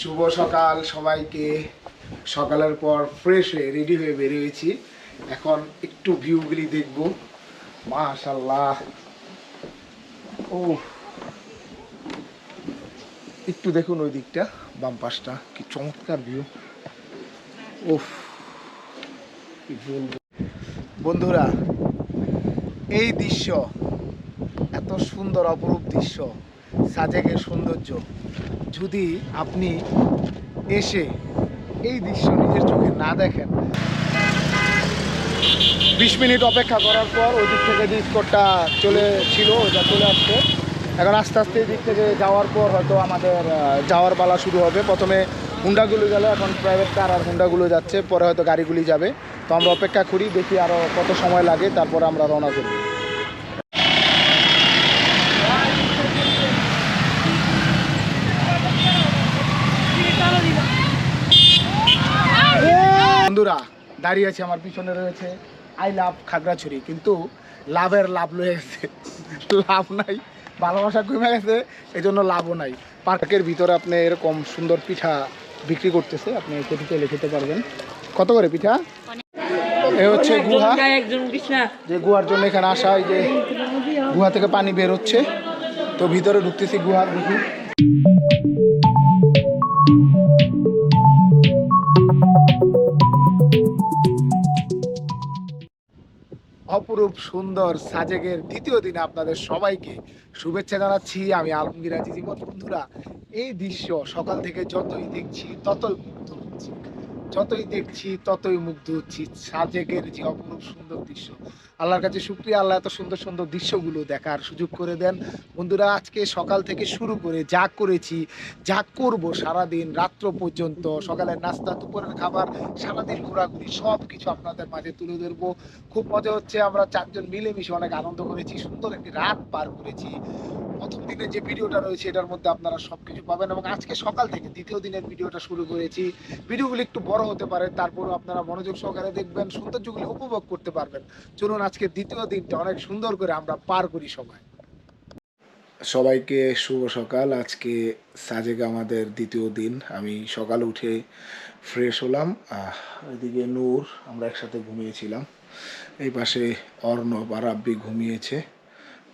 শুভ সকাল সবাইকে। সকালের পর ফ্রেশ হয়ে রেডি হয়ে বেরিয়েছি। এখন একটু ভিউগুলি দেখব। মাশাল্লাহ ও একটু দেখুন ওই দিকটা, বাম পাশটা। কি চমৎকার ভিউ ওফ বন্ধুরা, এই দৃশ্য, এত সুন্দর অপরূপ দৃশ্য, সাজেকের সৌন্দর্য। যদি আপনি এসে এই দৃশ্য নিজের চোখে না দেখেন, বিশ মিনিট অপেক্ষা করার পর ওই দিক থেকে যে স্কোরটা ওটা চলে আসছে। এখন আস্তে আস্তে এই দিক থেকে যাওয়ার পর হয়তো আমাদের যাওয়ার পালা শুরু হবে। প্রথমে হুন্ডাগুলো গেল, এখন প্রাইভেট কার আর হুন্ডাগুলো যাচ্ছে, পরে হয়তো গাড়িগুলি যাবে। তো আমরা অপেক্ষা করি, দেখি আরও কত সময় লাগে, তারপর আমরা রওনা করি বন্ধুরা দাঁড়িয়ে আছে আমার পিছনে রয়েছে। আই লাভ খাগড়াছড়ি কিন্তু লাভের লাভ লয়ে গেছে। লাভ নাই ভালোবাসা কমে গেছে এই জন্য লাভও নাই। পার্কের ভিতরে আপনি এরকম সুন্দর পিঠা বিক্রি করতেছে আপনি কেটে চেলে খেতে পারবেন। কত করে পিঠা? এ হচ্ছে গুহা। যে গুহার জন্য এখানে আসা হয় যে গুহা থেকে পানি বের হচ্ছে। তো ভিতরে ঢুকতেছি গুহার দেখি। অপরূপ সুন্দর সাজেকের দ্বিতীয় দিনে আপনাদের সবাইকে শুভেচ্ছা জানাচ্ছি। আমি আলমগীর আজি জীবন বন্ধুরা, এই দৃশ্য সকাল থেকে যতই দেখছি, ততই মুগ্ধ হচ্ছি। যতই দেখছি, ততই মুগ্ধ হচ্ছি। সাজেকের যে অপরূপ সুন্দর দৃশ্য আল্লাহর কাছে শুক্রিয়া, আল্লাহ এত সুন্দর সুন্দর দৃশ্যগুলো দেখার সুযোগ করে দেন। বন্ধুরা, আজকে সকাল থেকে শুরু করে যা করেছি, যা করব সারাদিন, রাত্র পর্যন্ত, সকালের নাস্তা, দুপুরের খাবার, সারাদিন ঘোরাঘুরি সব কিছু আপনাদের মাঝে তুলে ধরব। খুব মজা হচ্ছে, আমরা চারজন মিলেমিশে অনেক আনন্দ করেছি, সুন্দর একটি রাত পার করেছি। প্রথম দিনের যে ভিডিওটা রয়েছে, এটার মধ্যে আপনারা সবকিছু পাবেন এবং আজকে সকাল থেকে দ্বিতীয় দিনের ভিডিওটা শুরু করেছি। ভিডিওগুলি একটু বড় হতে পারে, তারপরও আপনারা মনোযোগ সহকারে দেখবেন, সৌন্দর্যগুলি উপভোগ করতে পারবেন। চলুন আজকে দ্বিতীয় দিনটা অনেক সুন্দর করে আমরা পার করি সবাই। সবাইকে শুভ সকাল। আজকে সাজেক আমাদের দ্বিতীয় দিন। আমি সকাল উঠে ফ্রেশ হলাম। ওইদিকে নূর, আমরা একসাথে ঘুমিয়েছিলাম। এই পাশে অর্ণব আর আব্বি ঘুমিয়েছে।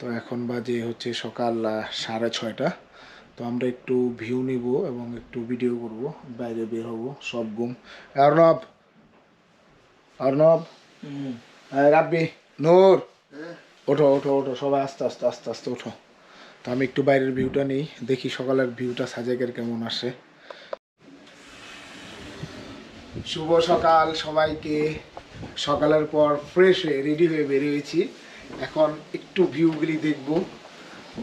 তো এখন বাজে হচ্ছে সকাল সাড়ে ছয়টা। তো আমরা একটু ভিউ নিব এবং একটু ভিডিও করব বাইরে বের হব সব ঘুম। অর্ণব অর্ণব রাব্বি নূর। ওঠো ওঠো ওঠো সবাই আস্তে আস্তে আস্তে আস্তে ওঠো। তো আমি একটু বাইরের ভিউটা নিই দেখি সকালের ভিউটা সাজেকের কেমন আসে। শুভ সকাল সবাইকে। সকালের পর ফ্রেশ হয়ে রেডি হয়ে বেরিয়েছি। এখন একটু ভিউগুলি দেখব।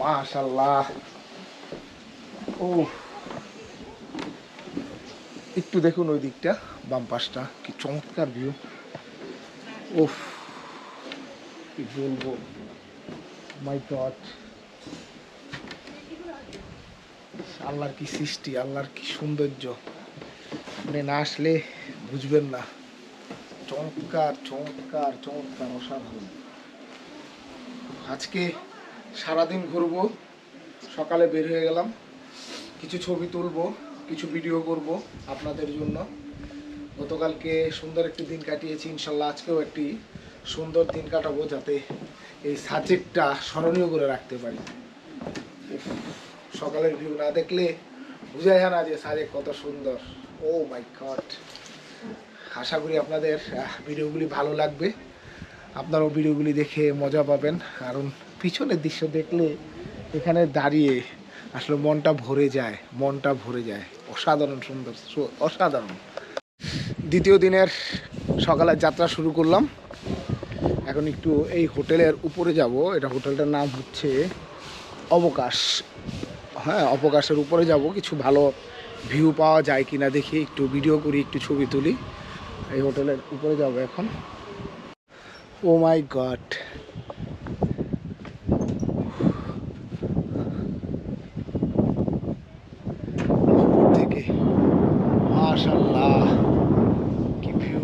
মাশাল্লাহ ও একটু দেখুন ওই দিকটা, বাম পাশটা, কি চমৎকার ভিউ ওফ কি বলব? মাই গড আল্লাহর কি সৃষ্টি, আল্লাহর কি সৌন্দর্য। আপনি না আসলে বুঝবেন না। চমৎকার চমৎকার চমৎকার, অসাধারণ। আজকে সারাদিন ঘুরবো, সকালে বের হয়ে গেলাম, কিছু ছবি তুলব, কিছু ভিডিও করব আপনাদের জন্য। গতকালকে সুন্দর একটি দিন কাটিয়েছি, ইনশাল্লাহ আজকেও একটি সুন্দর দিন কাটাবো যাতে এই সাবজেক্টটা স্মরণীয় করে রাখতে পারি। সকালের ভিউ না দেখলে বোঝা যায় না যে সাজেক কত সুন্দর। ও মাই গড আশা করি আপনাদের ভিডিওগুলি ভালো লাগবে। আপনারাও ভিডিওগুলি দেখে মজা পাবেন। কারণ পিছনের দৃশ্য দেখলে এখানে দাঁড়িয়ে আসলে মনটা ভরে যায়, মনটা ভরে যায়। অসাধারণ সুন্দর অসাধারণ। দ্বিতীয় দিনের সকালের যাত্রা শুরু করলাম। এখন একটু এই হোটেলের উপরে যাব। এটা হোটেলটার নাম হচ্ছে অবকাশ। হ্যাঁ অবকাশের উপরে যাব। কিছু ভালো ভিউ পাওয়া যায় কিনা দেখি একটু ভিডিও করি, একটু ছবি তুলি। এই হোটেলের উপরে যাব এখন। ও মাই গড থেকে। কি ভিউ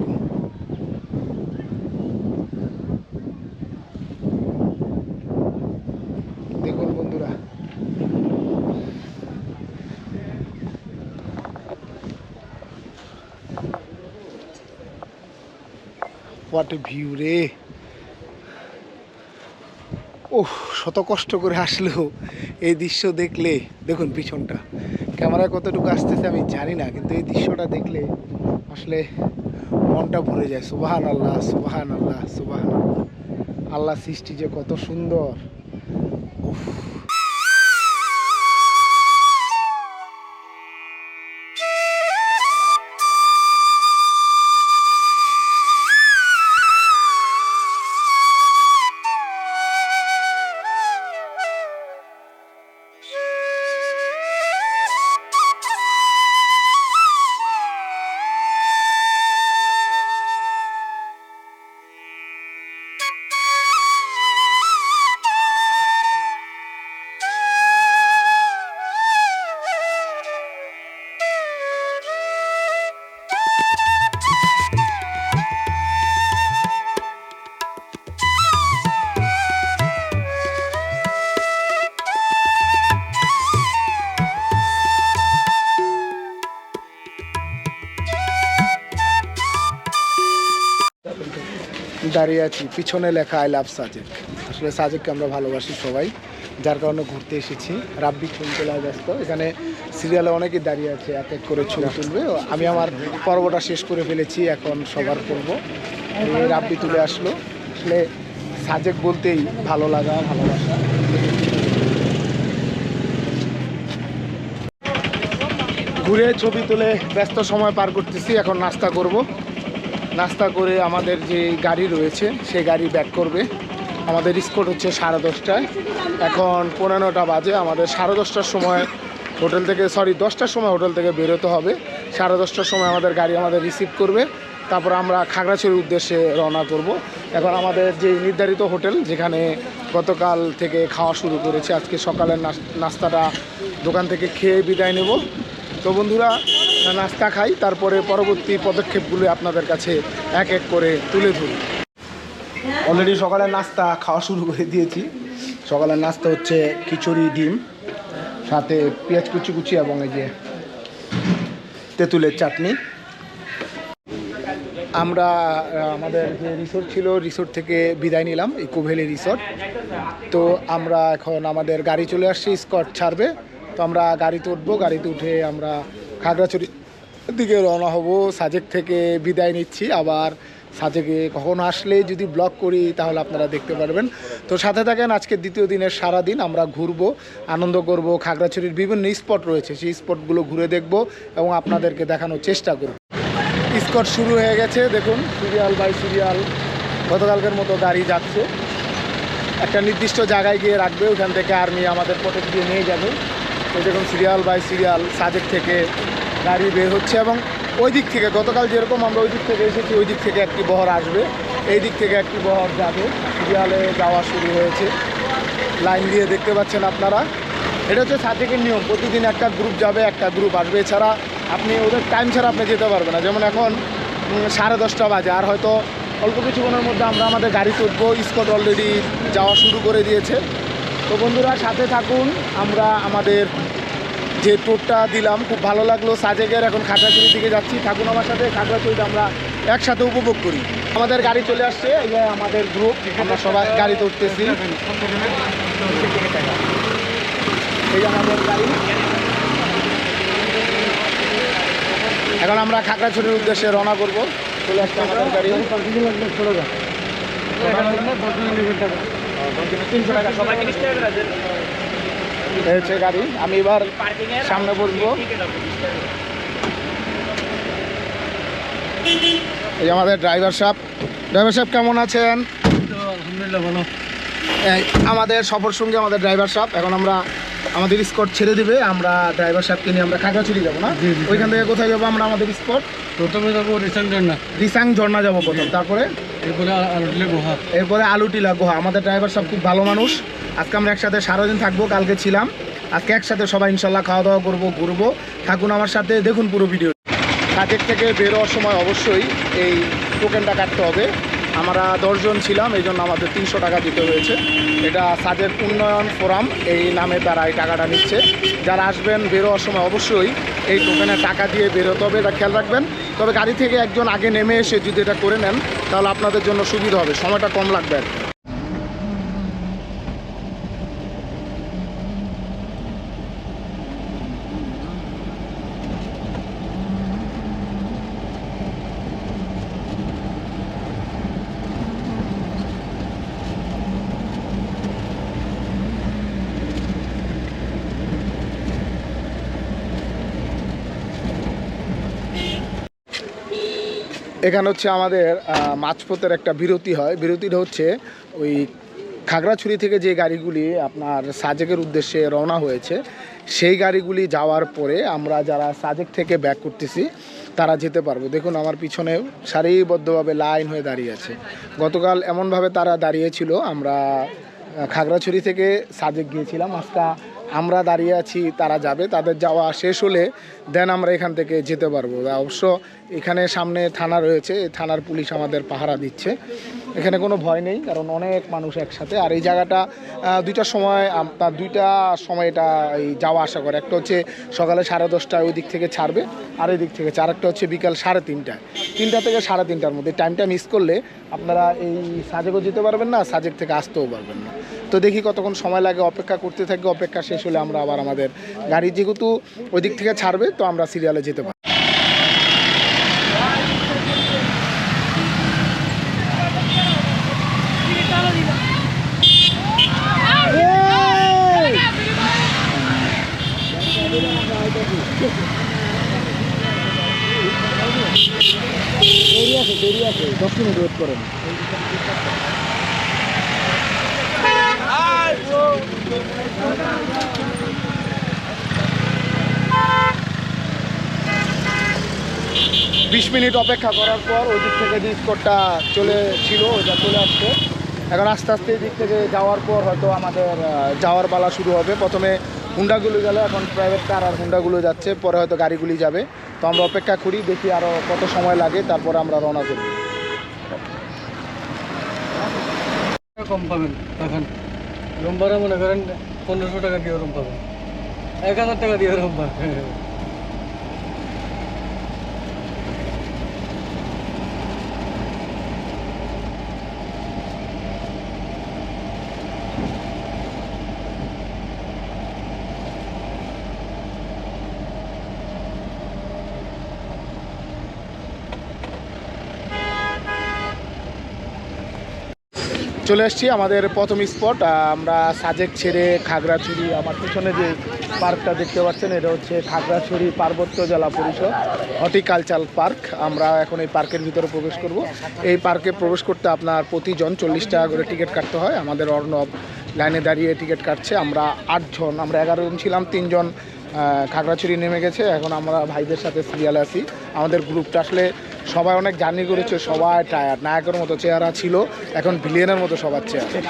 দেখুন বন্ধুরা। What a view, eh? ওহ শত কষ্ট করে আসলেও এই দৃশ্য দেখলে, দেখুন পিছনটা, ক্যামেরায় কতটুকু আসতেছে আমি জানি না, কিন্তু এই দৃশ্যটা দেখলে আসলে মনটা ভরে যায়। সুবাহান আল্লাহ সুবাহান আল্লাহ সুবাহান আল্লাহ আল্লাহ সৃষ্টি যে কত সুন্দর। দাঁড়িয়ে আছি, পিছনে লেখা আই লাভ সাজেক। আসলে সাজেককে আমরা ভালোবাসি সবাই, যার কারণে ঘুরতে এসেছি। রাব্বি ছবি তোলায় ব্যস্ত। এখানে সিরিয়ালে অনেকেই দাঁড়িয়ে আছে, এক এক করে ছবি তুলবে। আমি আমার পর্বটা শেষ করে ফেলেছি, এখন সবার করব। রাব্বি তুলে আসলো। আসলে সাজেক বলতেই ভালো লাগা, ভালোবাসা। ঘুরে ছবি তুলে ব্যস্ত সময় পার করতেছি, এখন নাস্তা করব। নাস্তা করে আমাদের যে গাড়ি রয়েছে, সেই গাড়ি ব্যাক করবে। আমাদের স্কোট হচ্ছে সাড়ে দশটায়। এখন পনেরোটা বাজে, আমাদের সাড়ে দশটার সময় হোটেল থেকে সরি দশটার সময় হোটেল থেকে বেরোতে হবে। সাড়ে দশটার সময় আমাদের গাড়ি আমাদের রিসিভ করবে। তারপর আমরা খাগড়াছড়ির উদ্দেশ্যে রওনা করব। এখন আমাদের যে নির্ধারিত হোটেল, যেখানে গতকাল থেকে খাওয়া শুরু করেছে, আজকে সকালের নাস- নাস্তাটা দোকান থেকে খেয়ে বিদায় নেব। তো বন্ধুরা নাস্তা খাই, তারপরে পরবর্তী পদক্ষেপগুলো আপনাদের কাছে এক এক করে তুলে ধরি। অলরেডি সকালের নাস্তা খাওয়া শুরু করে দিয়েছি। সকালের নাস্তা হচ্ছে খিচুড়ি, ডিম, সাথে পেঁয়াজ কুচি কুচি এবং এই যে তেঁতুলের চাটনি। আমরা আমাদের যে রিসোর্ট ছিল রিসোর্ট থেকে বিদায় নিলাম ভ্যালি রিসোর্ট তো আমরা এখন আমাদের গাড়ি চলে আসছি স্কট ছাড়বে। তো আমরা গাড়িতে উঠবো, গাড়িতে উঠে আমরা খাগড়াছড়ির দিকে রওনা হব। সাজেক থেকে বিদায় নিচ্ছি। আবার সাজেকে কখন আসলে যদি ব্লগ করি, তাহলে আপনারা দেখতে পারবেন। তো সাথে থাকেন আজকের দ্বিতীয় দিনের সারা দিন। আমরা ঘুরবো, আনন্দ করব, খাগড়াছড়ির বিভিন্ন স্পট রয়েছে। সেই স্পটগুলো ঘুরে দেখব এবং আপনাদেরকে দেখানোর চেষ্টা করব। স্কট শুরু হয়ে গেছে। দেখুন, সিরিয়াল বাই সিরিয়াল। গতকালকের মতো গাড়ি যাচ্ছে। একটা নির্দিষ্ট জায়গায় গিয়ে রাখবে। ওখান থেকে আর্মি আমাদের পথে দিয়ে নিয়ে যাবে। তো দেখুন, সিরিয়াল বাই সিরিয়াল, সাজেক থেকে গাড়ি বের হচ্ছে এবং ওই দিক থেকে গতকাল যেরকম আমরা ওই দিক থেকে এসেছি, ওই দিক থেকে একটি বহর আসবে। এই দিক থেকে একটি বহর যাবে। সিরিয়ালে যাওয়া শুরু হয়েছে। লাইন দিয়ে দেখতে পাচ্ছেন আপনারা। এটা হচ্ছে সাজেকের নিয়ম। প্রতিদিন একটা গ্রুপ যাবে, একটা গ্রুপ আসবে। এছাড়া আপনি ওদের টাইম ছাড়া আপনি যেতে পারবেন না। যেমন এখন সাড়ে দশটা বাজে। আর হয়তো অল্প কিছুক্ষণের মধ্যে আমরা আমাদের গাড়ি তুলবো। স্কট অলরেডি যাওয়া শুরু করে দিয়েছে। তো বন্ধুরা, সাথে থাকুন। আমরা আমাদের যে ট্যুরটা দিলাম, খুব ভালো লাগল। সাজেকের এখন খাগড়াছড়ির দিকে যাচ্ছি। থাকুন আমার সাথে খাগড়াছড়িটা আমরা একসাথে উপভোগ করি। আমাদের গাড়ি চলে আসছে আমাদের গ্রুপ আমরা সবাই গাড়িতে উঠতেছি এই আমাদের গাড়ি। এখন আমরা খাগড়াছড়ির উদ্দেশ্যে রওনা করব। চলে আসছে আমাদের গাড়ি। এই হচ্ছে গাড়ি আমি এবার সামনে বসবো। এই আমাদের ড্রাইভার সাহেব। ড্রাইভার সাহেব কেমন আছেন? আলহামদুলিল্লাহ ভালো। আমাদের সফর সঙ্গে আমাদের ড্রাইভার সাহেব। এখন আমরা আমাদের স্পট ছেড়ে দিবে আমরা ড্রাইভার সাহেবকে নিয়ে আমরা খাগড়াছড়ি যাব না। ওইখান থেকে কোথায় যাব আমরা আমাদের স্পট প্রথমে যাব রিসেন্টার না রিসাং ঝর্ণা যাব প্রথম তারপরে? এরপরে আলোটলে গুহা। এরপরে আলুটিলা গোহা। আমাদের ড্রাইভার সব খুব ভালো মানুষ। আজকে আমরা একসাথে সারাদিন থাকব, কালকে ছিলাম। আজকে একসাথে সবাই ইনশাল্লাহ খাওয়া দাওয়া করব, ঘুরবো। থাকুন আমার সাথে, দেখুন পুরো ভিডিও কাজের থেকে বেরোয়ার সময় অবশ্যই এই টোকেনটা কাটতে হবে। আমরা দশজন ছিলাম, এই জন্য আমাদের তিনশো টাকা দিতে হয়েছে। এটা সাজের উন্নয়ন ফোরাম, এই নামে তারা এই টাকাটা নিচ্ছে। যারা আসবেন বেরোয়ার সময় অবশ্যই এই টোকেনের টাকা দিয়ে বেরোতে হবে, এটা খেয়াল রাখবেন। তবে গাড়ি থেকে একজন আগে নেমে এসে যদি এটা করে নেন, তাহলে আপনাদের জন্য সুবিধা হবে। সময়টা কম লাগবে এখানে হচ্ছে আমাদের আহ, মাঝপথের একটা বিরতি হয়। বিরতিটা হচ্ছে ওই খাগড়াছড়ি থেকে যে গাড়িগুলি আপনার সাজেকের উদ্দেশ্যে রওনা হয়েছে সেই গাড়িগুলি যাওয়ার পরে আমরা যারা সাজেক থেকে ব্যাক করতেছি তারা যেতে পারব। দেখুন আমার পিছনে সারিবদ্ধভাবে লাইন হয়ে দাঁড়িয়ে আছে। গতকাল এমনভাবে তারা দাঁড়িয়েছিল আমরা খাগড়াছড়ি থেকে সাজেক গিয়েছিলাম। আজকে আমরা দাঁড়িয়ে আছি, তারা যাবে, তাদের যাওয়া শেষ হলে দেন আমরা এখান থেকে যেতে পারব। অবশ্য এখানে সামনে থানা রয়েছে থানার পুলিশ আমাদের পাহারা দিচ্ছে। এখানে কোনো ভয় নেই কারণ অনেক মানুষ একসাথে। আর এই জায়গাটা আহ, দুইটার সময় আপনার দুইটা সময় এটা এই যাওয়া আসা করে। একটা হচ্ছে সকালে সাড়ে দশটায় ওই দিক থেকে ছাড়বে আর এই দিক থেকে চার একটা হচ্ছে বিকাল সাড়ে তিনটায়। তিনটা থেকে সাড়ে তিনটার মধ্যে টাইমটা মিস করলে আপনারা এই সাজেকও যেতে পারবেন না সাজেক থেকে আসতেও পারবেন না। তো দেখি কতক্ষণ সময় লাগে অপেক্ষা করতে থাকি অপেক্ষা শেষ হলে আমরা আবার আমাদের গাড়ি যেহেতু ওই দিক থেকে ছাড়বে তো আমরা সিরিয়ালে যেতে পারি দশ মিনিট বিশ মিনিট অপেক্ষা করার পর ওই দিক থেকে যে স্কোরটা চলে ছিল ওটা চলে আসছে। এখন আস্তে আস্তে এই দিক থেকে যাওয়ার পর হয়তো আমাদের যাওয়ার পালা শুরু হবে। প্রথমে হুন্ডাগুলো গেলে, এখন প্রাইভেট কার আর হুন্ডাগুলো যাচ্ছে, পরে হয়তো গাড়িগুলি যাবে। তো আমরা অপেক্ষা করি, দেখি আরও কত সময় লাগে, তারপর আমরা রওনা করি। কম পাবেন, এখন। রুম মনে করেন, পনেরোশো টাকা দিয়ে রুম পাবেন। এক হাজার টাকা দিয়ে রুম পাবেন। চলে এসেছি আমাদের প্রথম স্পট আমরা সাজেক ছেড়ে খাগড়াছড়ি, আমার পিছনে যে পার্কটা দেখতে পাচ্ছেন, এটা হচ্ছে খাগড়াছড়ি পার্বত্য জেলা পরিষদ হর্টিকালচার পার্ক। আমরা এখন এই পার্কের ভিতরে প্রবেশ করব। এই পার্কে প্রবেশ করতে আপনার প্রতিজন চল্লিশ টাকা করে টিকিট কাটতে হয়। আমাদের অর্ণব লাইনে দাঁড়িয়ে টিকিট কাটছে। আমরা আটজন, আমরা এগারো জন ছিলাম, তিনজন খাগড়াছড়ি নেমে গেছে। এখন আমরা ভাইদের সাথে সিরিয়ালে আছি। আমাদের গ্রুপটা আসলে সবাই অনেক জার্নি করেছে, সবাই টায়ার নায়কের মতো চেহারা ছিল, এখন ভিলিয়নের মতো সবার চেহারা।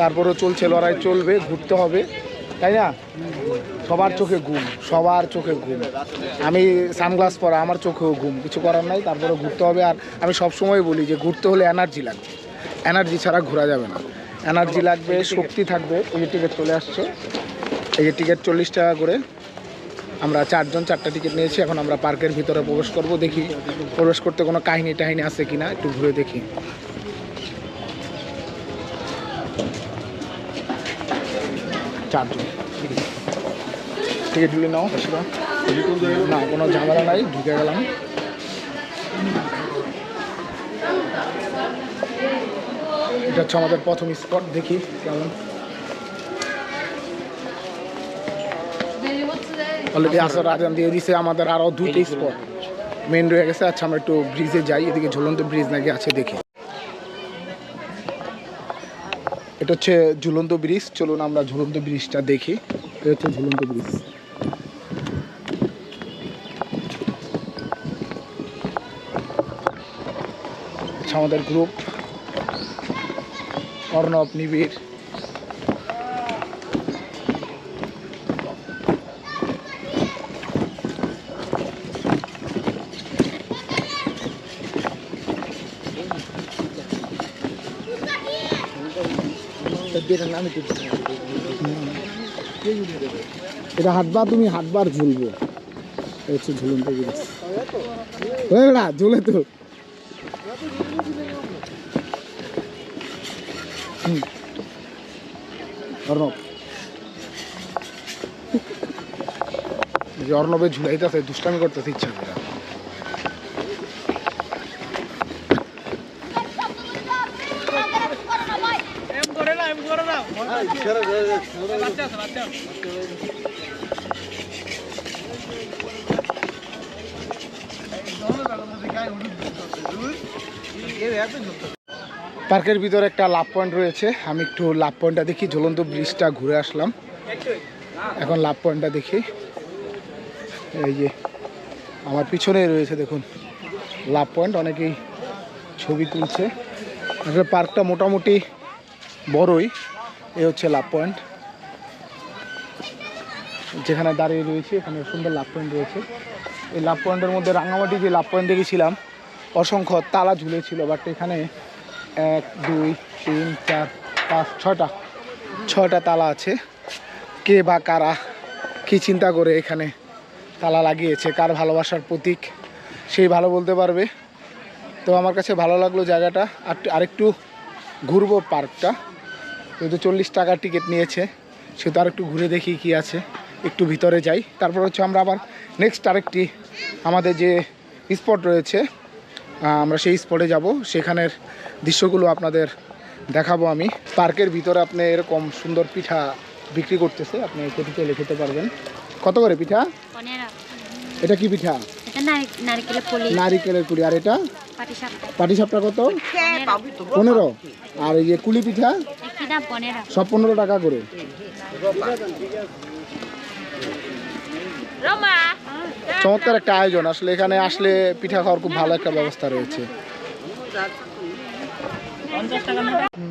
তারপরেও চলছে, লড়াই চলবে, ঘুরতে হবে, তাই না? সবার চোখে ঘুম, সবার চোখে ঘুম। আমি সানগ্লাস পরা, আমার চোখেও ঘুম, কিছু করার নাই তারপরে ঘুরতে হবে। আর আমি সবসময় বলি যে, ঘুরতে হলে এনার্জি লাগবে। এনার্জি ছাড়া ঘোরা যাবে না। এনার্জি লাগবে, শক্তি থাকবে। এই যে টিকিট চলে আসছে, এই যে টিকিট চল্লিশ টাকা করে আমরা চারজন, চারটা টিকিট নিয়েছি, এখন আমরা পার্কের ভিতরে প্রবেশ করব, দেখি প্রবেশ করতে কোনো কাহিনী টাহিনী আছে কিনা, একটু ঘুরে দেখি। চারজন। টিকিট ঢুকে নাও। না, কোনো ঝামেলা নাই, ঢুকে গেলাম। এটা হচ্ছে আমাদের প্রথম স্পট দেখি কেমন। অলরেডি আসর আজান দিয়ে দিছে আমাদের আরও দুইটা স্পট মেন রয়ে গেছে আচ্ছা আমরা একটু ব্রিজে যাই, এদিকে ঝুলন্ত ব্রিজ নাকি আছে দেখি। এটা হচ্ছে ঝুলন্ত ব্রিজ চলুন আমরা ঝুলন্ত ব্রিজটা দেখি। এটা হচ্ছে ঝুলন্ত ব্রিজ আচ্ছা আমাদের গ্রুপ অর্ণব, নিবিড়। এটা হাটবার তুমি হাটবার ঝুলবো। হচ্ছে ঝুলন্ত ঝুলে তো। হুম। অর্ণব। অর্ণবে ঝুলাইতেছে, দুষ্টামি করতেছে, ইচ্ছা করে। পার্কের ভিতরে একটা লাভ পয়েন্ট রয়েছে। আমি একটু লাভ পয়েন্টটা দেখি, ঝুলন্ত ব্রিজটা ঘুরে আসলাম। এখন লাভ পয়েন্টটা দেখি। এই যে, আমার পিছনে রয়েছে, দেখুন, লাভ পয়েন্ট। অনেকেই ছবি তুলছে। আসলে পার্কটা মোটামুটি বড়ই। এ হচ্ছে লাভ পয়েন্ট যেখানে দাঁড়িয়ে রয়েছে, এখানে সুন্দর লাভ পয়েন্ট রয়েছে। এই লাভ পয়েন্টের মধ্যে রাঙামাটি যে লাভ পয়েন্ট দেখেছিলাম, অসংখ্য তালা ঝুলেছিল বাট এখানে এক, দুই, তিন, চার, পাঁচ ছটা ছটা তালা আছে। কে বা কারা কি চিন্তা করে এখানে তালা লাগিয়েছে, কার ভালোবাসার প্রতীক সেই ভালো বলতে পারবে। তো আমার কাছে ভালো লাগল জায়গাটা। আর আরেকটু ঘুরবো পার্কটা যেহেতু চল্লিশ টাকার টিকিট নিয়েছে সেহেতু আরেকটু ঘুরে দেখি কি আছে। একটু ভিতরে যাই। তারপর হচ্ছে আমরা আবার নেক্সট আরেকটি আমাদের যে স্পট রয়েছে আমরা সেই স্পটে যাব। সেখানের দৃশ্যগুলো আপনাদের দেখাবো আমি। পার্কের ভিতরে আপনি এরকম সুন্দর পিঠা বিক্রি করতেছে আপনি কেটে চাইলে খেতে পারবেন। কত করে পিঠা? এটা কি পিঠা? পুলি। নারিকেলের কুড়ি আর এটা? পাটি সাপটা পাটি সাপটা কত পনেরো। আর এই যে কুলি পিঠা? সব পনেরো টাকা করে। রমা। চমৎকার একটা আয়োজন। আসলে এখানে আসলে পিঠা খাওয়ার খুব ভালো একটা ব্যবস্থা রয়েছে।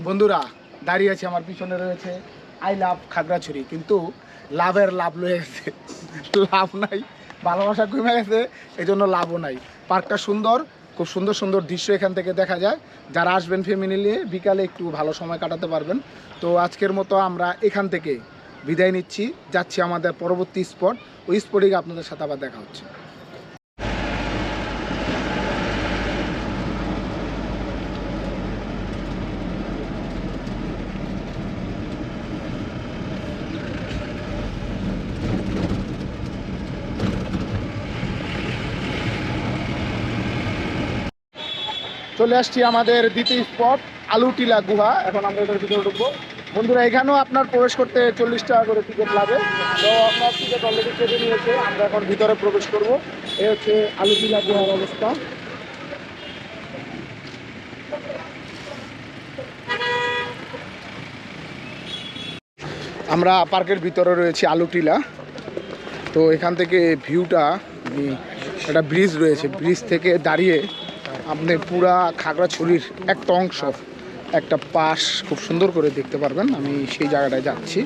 বন্ধুরা দাঁড়িয়ে আছে আমার পিছনে রয়েছে আই লাভ খাগড়াছড়ি। কিন্তু লাভের লাভ লয়ে গেছে। লাভ নাই ভালোবাসা কমে গেছে এই জন্য লাভও নাই। পার্কটা সুন্দর খুব সুন্দর সুন্দর দৃশ্য এখান থেকে দেখা যায়। যারা আসবেন ফ্যামিলি নিয়ে, বিকালে একটু ভালো সময় কাটাতে পারবেন। তো আজকের মতো আমরা এখান থেকে বিদায় নিচ্ছি। যাচ্ছি আমাদের পরবর্তী স্পট ওই স্পটে গিয়ে আপনাদের সাথে আবার দেখা হচ্ছে। চলে আসছি আমাদের দ্বিতীয় স্পট আলুটিলা গুহা। এখন আমরা এটার ভিতরে ঢুকবো। বন্ধুরা, এখানেও আপনার প্রবেশ করতে চল্লিশ টাকা করে টিকিট লাগে। তো আপনার টিকিট অলরেডি কেটে নিয়েছে, আমরা এখন ভিতরে প্রবেশ করব। এ হচ্ছে আলুটিলা গুহার অবস্থা। আমরা পার্কের ভিতরে রয়েছি আলুটিলা। তো এখান থেকে ভিউটা একটা ব্রিজ রয়েছে। ব্রিজ থেকে দাঁড়িয়ে আপনি পুরা খাগড়াছড়ির একটা অংশ একটা পাশ খুব সুন্দর করে দেখতে পারবেন। আমি সেই জায়গাটায় যাচ্ছি।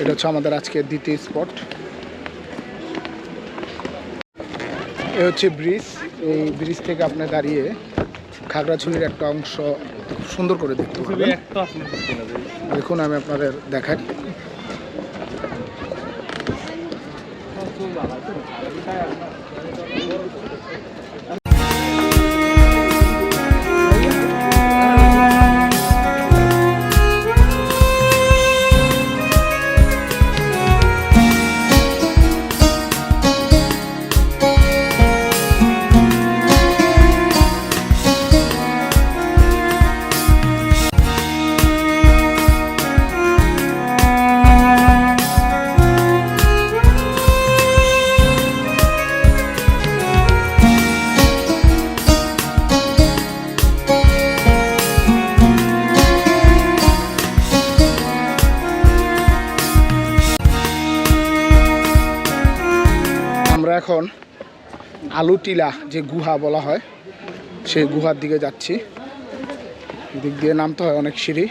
এটা হচ্ছে আমাদের আজকের দ্বিতীয় স্পট। এ হচ্ছে ব্রিজ। এই ব্রিজ থেকে আপনি দাঁড়িয়ে খাগড়াছড়ির একটা অংশ খুব সুন্দর করে দেখতে পারবেন। দেখুন আমি আপনাদের দেখাই। আলুটিলা যে গুহা বলা হয় সেই গুহার দিকে যাচ্ছি। দিক দিয়ে নামতে হয় অনেক সিঁড়ি।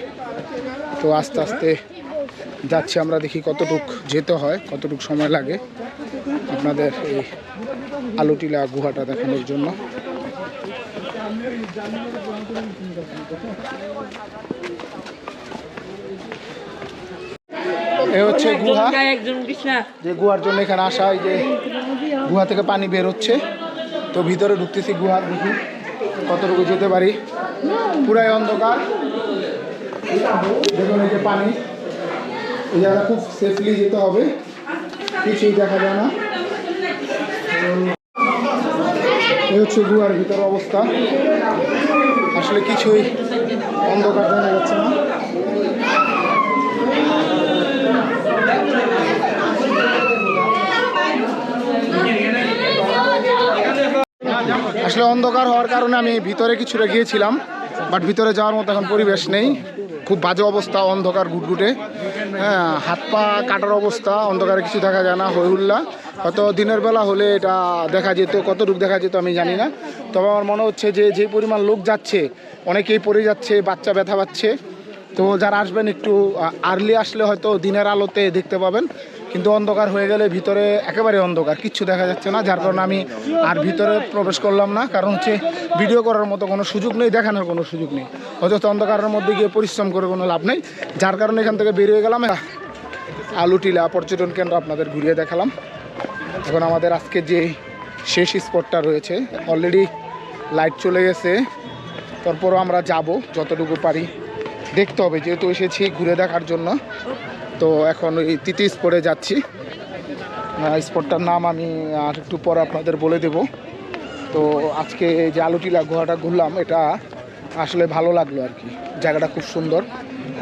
তো আস্তে আস্তে যাচ্ছি আমরা দেখি কতটুক যেতে হয় কতটুক সময় লাগে আপনাদের এই আলুটিলা গুহাটা দেখানোর জন্য। এ হচ্ছে গুহা। যে গুহার জন্য এখানে আসা এই যে গুহা থেকে পানি বের হচ্ছে। তো ভিতরে ঢুকতেছি গুহার দেখি কতটুকু যেতে পারি? পুরাই অন্ধকার। দেখুন এই যে পানি, এই জায়গা খুব সেফলি যেতে হবে। কিছুই দেখা যায় না। এই হচ্ছে গুহার ভিতর অবস্থা। আসলে কিছুই অন্ধকার জানা যাচ্ছে না। আসলে অন্ধকার হওয়ার কারণে আমি ভিতরে কিছুটা গিয়েছিলাম বাট ভিতরে যাওয়ার মতো এখন পরিবেশ নেই। খুব বাজে অবস্থা অন্ধকার ঘুটঘুটে হ্যাঁ হাত পা কাটার অবস্থা, অন্ধকারে কিছু দেখা যায় না হইহুল্লা হয়তো দিনের বেলা হলে এটা দেখা যেত, কতটুকু দেখা যেত আমি জানি না। তবে আমার মনে হচ্ছে যে যে পরিমাণ লোক যাচ্ছে, অনেকেই পড়ে যাচ্ছে, বাচ্চা ব্যথা পাচ্ছে। তো যারা আসবেন একটু আর্লি আসলে হয়তো দিনের আলোতে দেখতে পাবেন। কিন্তু অন্ধকার হয়ে গেলে ভিতরে একেবারে অন্ধকার, কিচ্ছু দেখা যাচ্ছে না, যার কারণে আমি আর ভিতরে প্রবেশ করলাম না। কারণ হচ্ছে ভিডিও করার মতো কোনো সুযোগ নেই, দেখানোর কোনো সুযোগ নেই। অযথা অন্ধকারের মধ্যে গিয়ে পরিশ্রম করে কোনো লাভ নেই। যার কারণে এখান থেকে বেরিয়ে গেলাম। আলু টিলা পর্যটন কেন্দ্র আপনাদের ঘুরিয়ে দেখালাম। এখন আমাদের আজকে যে শেষ স্পটটা রয়েছে অলরেডি লাইট চলে গেছে। তারপরও আমরা যাব, যতটুকু পারি। দেখতে হবে, যেহেতু এসেছি ঘুরে দেখার জন্য। তো এখন ওই তৃতীয় স্পটে যাচ্ছি। স্পটটার নাম আমি আর একটু পরে আপনাদের বলে দেব। তো আজকে যে আলুটিলা গুহাটা ঘুরলাম, এটা আসলে ভালো লাগল আর কি। জায়গাটা খুব সুন্দর।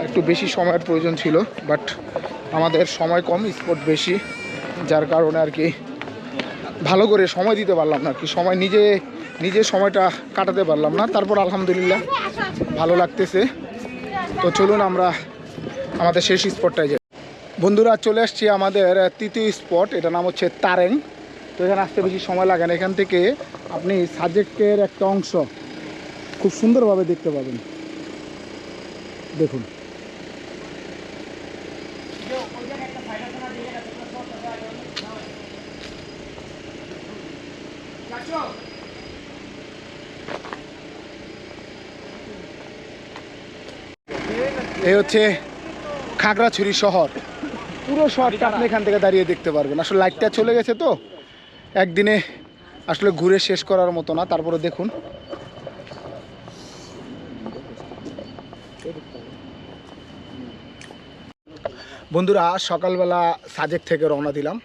একটু বেশি সময়ের প্রয়োজন ছিল বাট আমাদের সময় কম স্পট বেশি। যার কারণে আর কি ভালো করে সময় দিতে পারলাম না কি। সময় নিজে নিজে সময়টা কাটাতে পারলাম না। তারপর আলহামদুলিল্লাহ ভালো লাগতেছে। তো চলুন আমরা আমাদের শেষ স্পটটায় যাই। বন্ধুরা, চলে আসছি আমাদের তৃতীয় স্পট এটা নাম হচ্ছে তারেং। তো এখানে আসতে বেশি সময় লাগে না। এখান থেকে আপনি সাজেকের একটা অংশ খুব সুন্দরভাবে দেখতে পাবেন। দেখুন। এই হচ্ছে খাগড়াছড়ি শহর। পুরো শহরটা আপনি এখান থেকে দাঁড়িয়ে দেখতে পারবেন। আসলে লাইটটা চলে গেছে তো। একদিনে আসলে ঘুরে শেষ করার মতো না, তারপরে দেখুন। বন্ধুরা, সকালবেলা সাজেক থেকে রওনা দিলাম।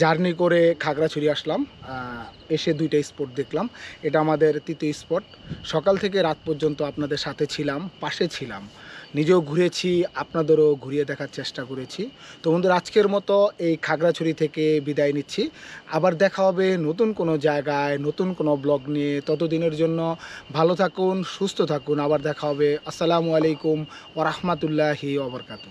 জার্নি করে খাগড়াছড়ি আসলাম। এসে দুইটা স্পট দেখলাম। এটা আমাদের তৃতীয় স্পট সকাল থেকে রাত পর্যন্ত আপনাদের সাথে ছিলাম, পাশে ছিলাম। নিজেও ঘুরেছি, আপনাদেরও ঘুরিয়ে দেখার চেষ্টা করেছি। তো বন্ধুরা, আজকের মতো এই খাগড়াছড়ি থেকে বিদায় নিচ্ছি। আবার দেখা হবে নতুন কোনো জায়গায়, নতুন কোনো ব্লগ নিয়ে। ততদিনের জন্য ভালো থাকুন, সুস্থ থাকুন। আবার দেখা হবে। আসসালামু আলাইকুম ওরহমতুল্লাহি ওবরকাতু